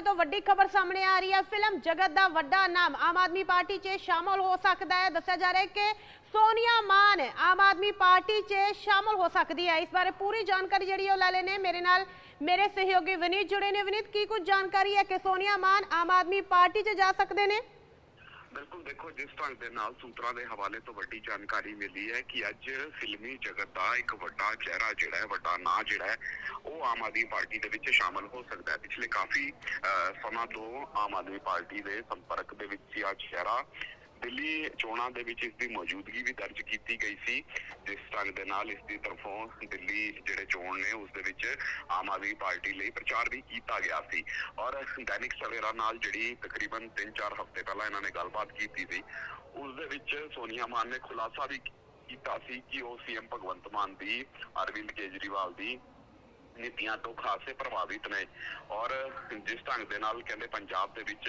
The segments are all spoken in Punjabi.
ਹਵਾਲੇ ਤੋਂ ਵੱਡੀ ਖਬਰ ਸਾਹਮਣੇ ਆ ਰਹੀ ਹੈ। ਫਿਲਮ ਜਗਤ ਦਾ ਵੱਡਾ ਨਾਮ ਆਮ ਆਦਮੀ ਪਾਰਟੀ 'ਚ ਸ਼ਾਮਲ ਹੋ ਸਕਦਾ ਹੈ। ਦੱਸਿਆ ਜਾ ਰਿਹਾ ਹੈ ਕਿ ਸੋਨੀਆ ਮਾਨ ਆਮ ਆਦਮੀ ਪਾਰਟੀ 'ਚ ਸ਼ਾਮਲ ਹੋ ਸਕਦੀ ਹੈ। ਇਸ ਬਾਰੇ ਪੂਰੀ ਜਾਣਕਾਰੀ ਜਿਹੜੀ ਉਹ ਲੈ ਲੈਣੇ ਮੇਰੇ ਨਾਲ ਮੇਰੇ ਸਹਿਯੋਗੀ ਵਿਨੀਤ ਜੁੜੇ ਨੇ। ਵਿਨੀਤ, ਕੀ ਕੁਝ ਜਾਣਕਾਰੀ ਹੈ ਕਿ ਸੋਨੀਆ ਮਾਨ ਆਮ ਆਦਮੀ ਪਾਰਟੀ 'ਚ ਜਾ ਸਕਦੇ ਨੇ? ਬਿਲਕੁਲ ਦੇਖੋ ਜਿਸ ਢੰਗ ਦੇ ਨਾਲ ਸੂਤਰਾਂ ਦੇ ਹਵਾਲੇ ਤੋਂ ਵੱਡੀ ਜਾਣਕਾਰੀ ਮਿਲੀ ਹੈ ਕਿ ਅੱਜ ਫਿਲਮੀ ਜਗਤ ਦਾ ਇੱਕ ਵੱਡਾ ਚਿਹਰਾ ਜਿਹੜਾ ਹੈ ਵੱਡਾ ਨਾਂ ਜਿਹੜਾ ਹੈ ਉਹ ਆਮ ਆਦਮੀ ਪਾਰਟੀ ਦੇ ਵਿੱਚ ਸ਼ਾਮਲ ਹੋ ਸਕਦਾ ਹੈ। ਪਿਛਲੇ ਕਾਫੀ ਅਹ, ਸਮਾਂ ਤੋਂ ਆਮ ਆਦਮੀ ਪਾਰਟੀ ਦੇ ਸੰਪਰਕ ਦੇ ਵਿੱਚ ਸੀ ਆ ਚਿਹਰਾ। ਦਿੱਲੀ ਚੋਣਾਂ ਦੇ ਵਿੱਚ ਇਸ ਦੀ ਮੌਜੂਦਗੀ ਵੀ ਦਰਜ ਕੀਤੀ ਗਈ ਸੀ। ਜਿਸ ਢੰਗ ਦੇ ਨਾਲ ਇਸ ਦੀ ਤਰਫੋਂ ਦਿੱਲੀ ਜਿਹੜੇ ਚੋਣ ਨੇ, ਉਸ ਦੇ ਵਿੱਚ ਆਮ ਆਦਮੀ ਪਾਰਟੀ ਲਈ ਪ੍ਰਚਾਰ ਵੀ ਕੀਤਾ ਗਿਆ ਸੀ। ਔਰ ਦੈਨਿਕ ਸਵੇਰਾ ਨਾਲ ਜਿਹੜੀ ਤਕਰੀਬਨ 3-4 ਹਫ਼ਤੇ ਪਹਿਲਾਂ ਇਹਨਾਂ ਨੇ ਗੱਲਬਾਤ ਕੀਤੀ ਸੀ, ਉਸ ਦੇ ਵਿੱਚ ਸੋਨੀਆ ਮਾਨ ਨੇ ਖੁਲਾਸਾ ਵੀ ਕੀਤਾ ਸੀ ਕਿ ਉਹ ਸੀਐਮ ਭਗਵੰਤ ਮਾਨ ਦੀ, ਅਰਵਿੰਦ ਕੇਜਰੀਵਾਲ ਦੀ ਨੀਤੀਆਂ ਤੋਂ ਖਾਸੇ ਪ੍ਰਭਾਵਿਤ ਨੇ। ਔਰ ਜਿਸ ਢੰਗ ਦੇ ਨਾਲ ਕਹਿੰਦੇ ਪੰਜਾਬ ਦੇ ਵਿੱਚ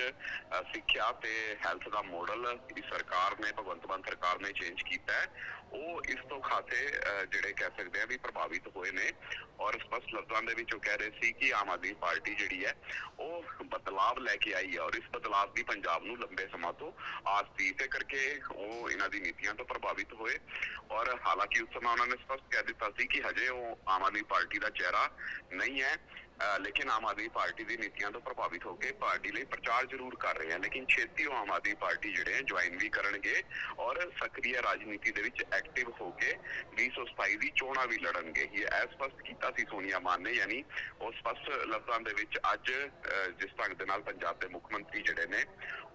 ਸਿੱਖਿਆ ਤੇ ਹੈਲਥ ਦਾ ਮਾਡਲ ਇਸ ਸਰਕਾਰ ਨੇ, ਭਗਵੰਤ ਮਾਨ ਸਰਕਾਰ ਨੇ ਚੇਂਜ ਕੀਤਾ ਹੈ। ਉਹ ਇਸ ਤੋਂ ਖਾਸੇ ਜਿਹੜੇ ਕਹਿ ਸਕਦੇ ਆ ਵੀ ਪ੍ਰਭਾਵਿਤ ਹੋਏ ਨੇ ਔਰ ਸਪਸ਼ਟ ਲਫ਼ਜ਼ਾਂ ਦੇ ਵਿੱਚ ਉਹ ਕਹਿ ਰਹੇ ਸੀ ਕਿ ਆਮ ਆਦਮੀ ਪਾਰਟੀ ਜਿਹੜੀ ਹੈ, ਉਹ ਬਦਲਾਵ ਲੈ ਕੇ ਆਈ ਹੈ ਔਰ ਇਸ ਬਦਲਾਵ ਦੀ ਪੰਜਾਬ ਨੂੰ ਲੰਬੇ ਸਮਾਂ ਤੋਂ ਆਸ ਸੀ। ਤੇ ਕਰਕੇ ਉਹ ਇਹਨਾਂ ਦੀ ਨੀਤੀਆਂ ਤੋਂ ਪ੍ਰਭਾਵਿਤ ਹੋਏ ਔਰ ਹਾਲਾਂਕਿ ਉਸ ਸਮੇਂ ਉਹਨਾਂ ਨੇ ਸਪਸ਼ਟ ਕਹਿ ਦਿੱਤਾ ਸੀ ਕਿ ਹਜੇ ਉਹ ਆਮ ਆਦਮੀ ਪਾਰਟੀ ਦਾ ਚਿਹਰਾ ਨਹੀਂ ਹੈ। ਲੇਕਿਨ ਆਮ ਆਦਮੀ ਪਾਰਟੀ ਦੀ ਨੀਤੀਆਂ ਤੋਂ ਪ੍ਰਭਾਵਿਤ ਹੋ ਕੇ ਪਾਰਟੀ ਲਈ ਪ੍ਰਚਾਰ ਜ਼ਰੂਰ ਕਰ ਰਹੇ ਹਨ ਲੇਕਿਨ ਛੇਤੀ ਉਹ ਆਮ ਆਦਮੀ ਪਾਰਟੀ ਜਿਹੜੇ ਹੈ ਜੁਆਇਨ ਵੀ ਕਰਨਗੇ ਔਰ ਸਕਰੀय ਰਾਜਨੀਤੀ ਦੇ ਵਿੱਚ ਐਕਟਿਵ ਹੋ ਕੇ 2027 ਦੀ ਚੋਣਾਂ ਵੀ ਲੜਨਗੇ। ਇਹ ਸਪਸ਼ਟ ਕੀਤਾ ਸੀ ਸੋਨੀਆ ਮਾਨ ਨੇ ਯਾਨੀ ਉਹ ਸਪਸ਼ਟ ਲਫ਼ਜ਼ਾਂ ਦੇ ਵਿੱਚ ਅੱਜ ਅ, ਜਿਸ ਢੰਗ ਦੇ ਨਾਲ ਪੰਜਾਬ ਦੇ ਮੁੱਖ ਮੰਤਰੀ ਜਿਹੜੇ ਨੇ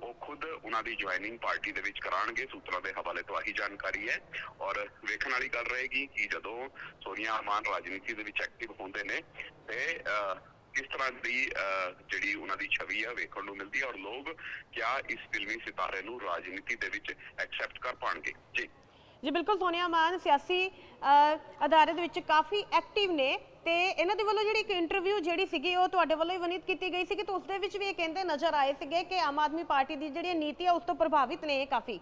ਉਹ ਖੁਦ ਉਹਨਾਂ ਦੀ ਜੁਆਇਨਿੰਗ ਪਾਰਟੀ ਦੇ ਵਿੱਚ ਕਰਾਣਗੇ ਸੂਤਰਾਂ ਦੇ ਹਵਾਲੇ ਤੋਂ ਆਹੀ ਜਾਣਕਾਰੀ ਹੈ। ਔਰ ਵੇਖਣ ਵਾਲੀ ਗੱਲ ਰਹੇਗੀ ਕਿ ਜਦੋਂ ਸੋਨੀਆ ਮਾਨ ਰਾਜਨੀਤੀ ਦੇ ਵਿੱਚ ਐਕਟਿਵ ਹੁੰਦੇ ਨੇ ਤੇ ਕਿਸ ਤਰ੍ਹਾਂ ਦੀ ਜਿਹੜੀ ਉਹਨਾਂ ਦੀ ਛਵੀ ਹੈ ਵੇਖਣ ਨੂੰ ਮਿਲਦੀ ਹੈ ਔਰ ਲੋਕ ਕਿਆ ਇਸ ਫਿਲਮੀ ਸਿਤਾਰੇ ਨੂੰ ਰਾਜਨੀਤੀ ਦੇ ਵਿੱਚ ਐਕਸੈਪਟ ਕਰ ਪਾਣਗੇ? ਜੀ। ਜੀ ਬਿਲਕੁਲ ਸੋਨੀਆ ਮਾਨ ਸਿਆਸੀ ਅ, ਵਿੱਚ ਕਾਫੀ ਐਕਟਿਵ ਨੇ ਤੇ ਇਹਨਾਂ ਦੇ ਵੱਲੋਂ ਜਿਹੜੀ ਇੱਕ ਇੰਟਰਵਿਊ ਜਿਹੜੀ ਸੀਗੀ ਉਹ ਤੁਹਾਡੇ ਵੱਲੋਂ ਹੀ ਵਨੀਤ ਕੀਤੀ ਗਈ ਸੀ ਕਿ ਉਸ ਦੇ ਵਿੱਚ ਵੀ ਇਹ ਕਹਿੰਦੇ ਨਜ਼ਰ ਆਏ ਸੀਗੇ ਕਿ ਆਮ ਆਦਮੀ ਪਾਰਟੀ ਦੀ ਜਿਹੜੀ ਨੀਤੀ ਹੈ ਉਸ ਤੋਂ ਪ੍ਰਭਾਵਿਤ ਨੇ ਇਹ ਕਾਫੀ।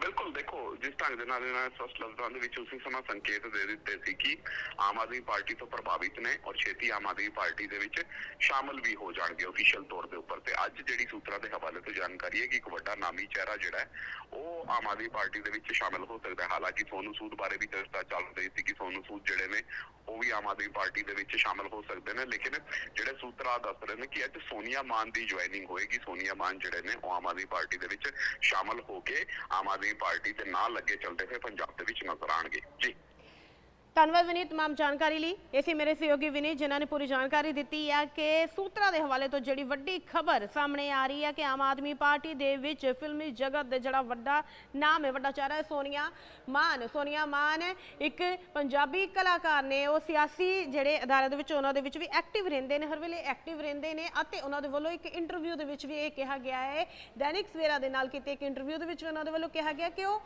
ਬਿਲਕੁਲ, ਦੇਖੋ, ਜਿਸ ਢੰਗ ਦੇ ਨਾਲ ਇਹਨਾਂ ਨੇ ਸਪਸ਼ਟ ਲਫ਼ਜ਼ਾਂ ਦੇ ਵਿੱਚ ਉਸੇ ਸਮਾਂ ਸੰਕੇਤ ਦੇ ਦਿੱਤੇ ਸੀ ਕਿ ਆਮ ਆਦਮੀ ਪਾਰਟੀ ਤੋਂ ਪ੍ਰਭਾਵਿਤ ਨੇ ਔਰ ਛੇਤੀ ਆਮ ਆਦਮੀ ਪਾਰਟੀ ਦੇ ਵਿੱਚ ਸ਼ਾਮਲ ਵੀ ਹੋ ਜਾਣਗੇ ਅਫੀਸ਼ੀਅਲ ਤੌਰ ਦੇ ਉੱਪਰ। ਤੇ ਅੱਜ ਜਿਹੜੀ ਸੂਤਰਾਂ ਦੇ ਹਵਾਲੇ ਤੋਂ ਜਾਣਕਾਰੀ ਹੈ ਕਿ ਇੱਕ ਵੱਡਾ ਨਾਮੀ ਚਿਹਰਾ ਜਿਹੜਾ ਹੈ, ਉਹ ਆਮ ਆਦਮੀ ਪਾਰਟੀ ਦੇ ਵਿੱਚ ਸ਼ਾਮਲ ਹੋ ਸਕਦਾ ਹੈ। ਹਾਲਾਂਕਿ ਸੋਨੂ ਸੂਦ ਬਾਰੇ ਵੀ ਚਰਚਾ ਚੱਲ ਰਹੀ ਸੀ ਕਿ ਸੋਨੂ ਸੂਦ ਜਿਹੜੇ ਨੇ, ਉਹ ਵੀ ਆਮ ਆਦਮੀ ਪਾਰਟੀ ਦੇ ਵਿੱਚ ਸ਼ਾਮਲ ਹੋ ਸਕਦੇ ਨੇ। ਲੇਕਿਨ ਜਿਹੜੇ ਸੂਤਰਾ ਦੱਸ ਰਹੇ ਨੇ ਕਿ ਅੱਜ ਸੋਨੀਆ ਮਾਨ ਦੀ ਜੁਆਇਨਿੰਗ ਹੋਏਗੀ। ਸੋਨੀਆ ਮਾਨ ਜਿਹੜੇ ਨੇ, ਉਹ ਆਮ ਆਦਮੀ ਪਾਰਟੀ ਦੇ ਵਿੱਚ ਸ਼ਾਮਲ ਹੋ ਕੇ ਆਮ ਆਦਮੀ ਪਾਰਟੀ ਦੇ ਨਾਲ ਲੱਗੇ ਚੱਲਦੇ ਹੋਏ ਪੰਜਾਬ ਦੇ ਵਿੱਚ ਨਜ਼ਰ ਆਣਗੇ ਜੀ। ਧੰਨਵਾਦ ਵਿਨੀਤ, ਤਮਾਮ ਜਾਣਕਾਰੀ ਲਈ। ਇਸੇ ਮੇਰੇ ਸਹਿਯੋਗੀ ਵਿਨੀਤ, ਜਿਨ੍ਹਾਂ ਨੇ ਪੂਰੀ ਜਾਣਕਾਰੀ ਦਿੱਤੀ ਹੈ ਕਿ ਸੂਤਰਾਂ ਦੇ ਹਵਾਲੇ ਤੋਂ ਜਿਹੜੀ ਵੱਡੀ ਖਬਰ ਸਾਹਮਣੇ ਆ ਰਹੀ ਹੈ ਕਿ ਆਮ ਆਦਮੀ ਪਾਰਟੀ ਦੇ ਵਿੱਚ ਫਿਲਮੀ ਜਗਤ ਦੇ ਜਿਹੜਾ ਵੱਡਾ ਨਾਮ ਹੈ, ਵੱਡਾ ਚਿਹਰਾ ਹੈ, ਸੋਨੀਆ ਮਾਨ। ਸੋਨੀਆ ਮਾਨ ਇੱਕ ਪੰਜਾਬੀ ਕਲਾਕਾਰ ਨੇ, ਉਹ ਸਿਆਸੀ ਜਿਹੜੇ ਅਦਾਰੇ ਦੇ ਵਿੱਚ, ਉਹਨਾਂ ਦੇ ਵਿੱਚ ਵੀ ਐਕਟਿਵ ਰਹਿੰਦੇ ਨੇ, ਹਰ ਵੇਲੇ ਐਕਟਿਵ ਰਹਿੰਦੇ ਨੇ ਅਤੇ ਉਹਨਾਂ ਦੇ ਵੱਲੋਂ ਇੱਕ ਇੰਟਰਵਿਊ ਦੇ ਵਿੱਚ ਵੀ ਇਹ ਕਿਹਾ ਗਿਆ ਹੈ। ਦੈਨਿਕ ਸਵੇਰਾ ਦੇ ਨਾਲ ਕੀਤੇ ਇੱਕ ਇੰਟਰਵਿਊ ਦੇ ਵਿੱਚ ਉਹਨਾਂ ਦੇ ਵੱਲੋਂ ਕਿਹਾ ਗਿਆ ਕਿ ਉਹ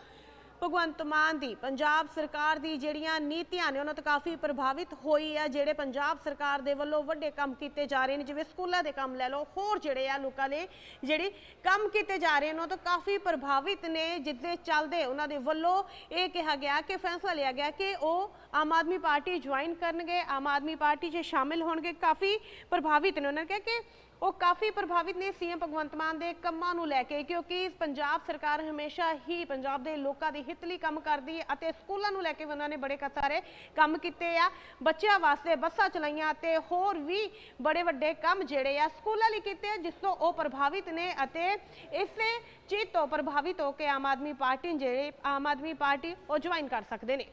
ਭਗਵੰਤ ਮਾਨ ਦੀ, ਪੰਜਾਬ ਸਰਕਾਰ ਦੀ ਜਿਹੜੀਆਂ ਨੀਤੀਆਂ ਨੇ, ਉਹਨਾਂ ਤੋਂ ਕਾਫੀ ਪ੍ਰਭਾਵਿਤ ਹੋਈ ਆ, ਜਿਹੜੇ ਪੰਜਾਬ ਸਰਕਾਰ ਦੇ ਵੱਲੋਂ ਵੱਡੇ ਕੰਮ ਕੀਤੇ ਜਾ ਰਹੇ ਨੇ, ਜਿਵੇਂ ਸਕੂਲਾਂ ਦੇ ਕੰਮ ਲੈ ਲਓ, ਹੋਰ ਜਿਹੜੇ ਆ ਲੋਕਾਂ ਦੇ ਜਿਹੜੇ ਕੰਮ ਕੀਤੇ ਜਾ ਰਹੇ ਨੇ ਉਹਨਾਂ ਤੋਂ ਕਾਫੀ ਪ੍ਰਭਾਵਿਤ ਨੇ, ਜਿੱਦੇ ਚੱਲਦੇ ਉਹਨਾਂ ਦੇ ਵੱਲੋਂ ਇਹ ਕਿਹਾ ਗਿਆ ਕਿ, ਫੈਸਲਾ ਲਿਆ ਗਿਆ ਕਿ ਉਹ ਆਮ ਆਦਮੀ ਪਾਰਟੀ ਜੁਆਇਨ ਕਰਨਗੇ, ਆਮ ਆਦਮੀ ਪਾਰਟੀ 'ਚ ਸ਼ਾਮਿਲ ਹੋਣਗੇ, ਕਾਫੀ ਪ੍ਰਭਾਵਿਤ ਨੇ ਉਹਨਾਂ ਨੇ ਕਿਹਾ ਕਿ ਉਹ ਕਾਫੀ ਪ੍ਰਭਾਵਿਤ ਨੇ ਸੀਐਮ ਭਗਵੰਤ ਮਾਨ ਦੇ ਕੰਮਾਂ ਨੂੰ ਲੈ ਕੇ, ਕਿਉਂਕਿ ਪੰਜਾਬ ਸਰਕਾਰ ਹਮੇਸ਼ਾ ਹੀ ਪੰਜਾਬ ਦੇ ਲੋਕਾਂ ਦੇ ਹਿੱਤ ਲਈ ਕੰਮ ਕਰਦੀ ਹੈ ਅਤੇ ਸਕੂਲਾਂ ਨੂੰ ਲੈ ਕੇ ਉਹਨਾਂ ਨੇ ਬੜੇ ਕ- ਸਾਰੇ ਕੰਮ ਕੀਤੇ ਆ, ਬੱਚਿਆਂ ਵਾਸਤੇ ਬੱਸਾਂ ਚਲਾਈਆਂ ਤੇ ਹੋਰ ਵੀ ਬੜੇ ਵੱਡੇ ਕੰਮ ਜਿਹੜੇ ਆ ਸਕੂਲਾਂ ਲਈ ਕੀਤੇ ਜਿਸ ਤੋਂ ਉਹ ਪ੍ਰਭਾਵਿਤ ਨੇ ਅਤੇ ਇਸੇ ਚੀਜ਼ ਤੋਂ ਪ੍ਰਭਾਵਿਤ ਹੋ ਕੇ ਆਮ ਆਦਮੀ ਪਾਰਟੀ ਜਿਹੜੇ ਆਮ ਆਦਮੀ ਪਾਰਟੀ ਉਹ ਜੁਆਇਨ ਕਰ ਸਕਦੇ ਨੇ।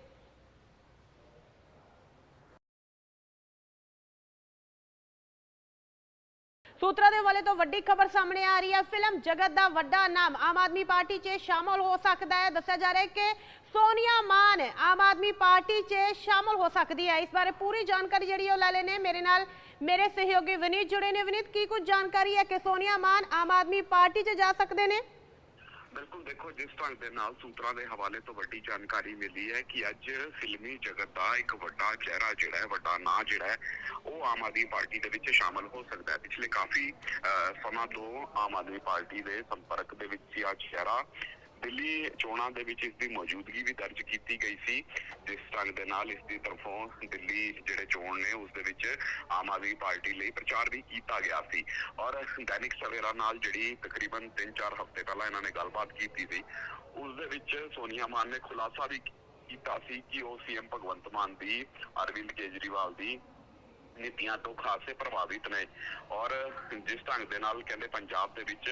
ਸੂਤਰਾਂ ਦੇ ਹਵਾਲੇ ਤੋਂ ਵੱਡੀ ਖਬਰ ਸਾਹਮਣੇ ਆ ਰਹੀ ਹੈ। ਫਿਲਮ ਜਗਤ ਦਾ ਵੱਡਾ ਨਾਮ ਆਮ ਆਦਮੀ ਪਾਰਟੀ 'ਚ ਸ਼ਾਮਲ ਹੋ ਸਕਦਾ ਹੈ। ਦੱਸਿਆ ਜਾ ਰਿਹਾ ਹੈ ਕਿ ਸੋਨੀਆ ਮਾਨ ਆਮ ਆਦਮੀ ਪਾਰਟੀ 'ਚ ਸ਼ਾਮਲ ਹੋ ਸਕਦੀ ਹੈ। ਇਸ ਬਾਰੇ ਪੂਰੀ ਜਾਣਕਾਰੀ ਜਿਹੜੀ ਉਹ ਲੈ ਲੈਣੇ ਮੇਰੇ ਨਾਲ ਮੇਰੇ ਸਹਿਯੋਗੀ ਵਿਨੀਤ ਜੁੜੇ ਨੇ। ਵਿਨੀਤ, ਕੀ ਕੁਝ ਜਾਣਕਾਰੀ ਹੈ ਕਿ ਸੋਨੀਆ ਮਾਨ ਆਮ ਆਦਮੀ ਪਾਰਟੀ 'ਚ ਜਾ ਸਕਦੇ ਨੇ? ਬਿਲਕੁਲ ਦੇਖੋ ਜਿਸ ਢੰਗ ਦੇ ਨਾਲ ਸੂਤਰਾਂ ਦੇ ਹਵਾਲੇ ਤੋਂ ਵੱਡੀ ਜਾਣਕਾਰੀ ਮਿਲੀ ਹੈ ਕਿ ਅੱਜ ਫਿਲਮੀ ਜਗਤ ਦਾ ਇੱਕ ਵੱਡਾ ਚਿਹਰਾ ਜਿਹੜਾ ਹੈ ਵੱਡਾ ਨਾਂ ਜਿਹੜਾ ਹੈ ਉਹ ਆਮ ਆਦਮੀ ਪਾਰਟੀ ਦੇ ਵਿੱਚ ਸ਼ਾਮਲ ਹੋ ਸਕਦਾ ਹੈ। ਪਿਛਲੇ ਕਾਫੀ ਅ, ਸਮਾਂ ਤੋਂ ਆਮ ਆਦਮੀ ਪਾਰਟੀ ਦੇ ਸੰਪਰਕ ਦੇ ਵਿੱਚ ਸੀ ਆ ਚਿਹਰਾ। ਦਿੱਲੀ ਚੋਣਾਂ ਦੇ ਵਿੱਚ ਇਸ ਦੀ ਮੌਜੂਦਗੀ ਵੀ ਦਰਜ ਕੀਤੀ ਗਈ ਸੀ। ਜਿਸ ਢੰਗ ਦੇ ਨਾਲ ਇਸ ਦੀ ਤਰਫੋਂ ਦਿੱਲੀ ਜਿਹੜੇ ਚੋਣ ਨੇ, ਉਸ ਦੇ ਵਿੱਚ ਆਮ ਆਦਮੀ ਪਾਰਟੀ ਲਈ ਪ੍ਰਚਾਰ ਵੀ ਕੀਤਾ ਗਿਆ ਸੀ। ਔਰ ਦੈਨਿਕ ਸਵੇਰਾ ਨਾਲ ਜਿਹੜੀ ਤਕਰੀਬਨ 3-4 ਹਫ਼ਤੇ ਪਹਿਲਾਂ ਇਹਨਾਂ ਨੇ ਗੱਲਬਾਤ ਕੀਤੀ ਸੀ, ਉਸ ਦੇ ਵਿੱਚ ਸੋਨੀਆ ਮਾਨ ਨੇ ਖੁਲਾਸਾ ਵੀ ਕੀਤਾ ਸੀ ਕਿ ਉਹ ਸੀਐਮ ਭਗਵੰਤ ਮਾਨ ਦੀ, ਅਰਵਿੰਦ ਕੇਜਰੀਵਾਲ ਦੀ ਨੀਤੀਆਂ ਤੋਂ ਖਾਸੇ ਪ੍ਰਭਾਵਿਤ ਨੇ। ਔਰ ਜਿਸ ਢੰਗ ਦੇ ਨਾਲ ਕਹਿੰਦੇ ਪੰਜਾਬ ਦੇ ਵਿੱਚ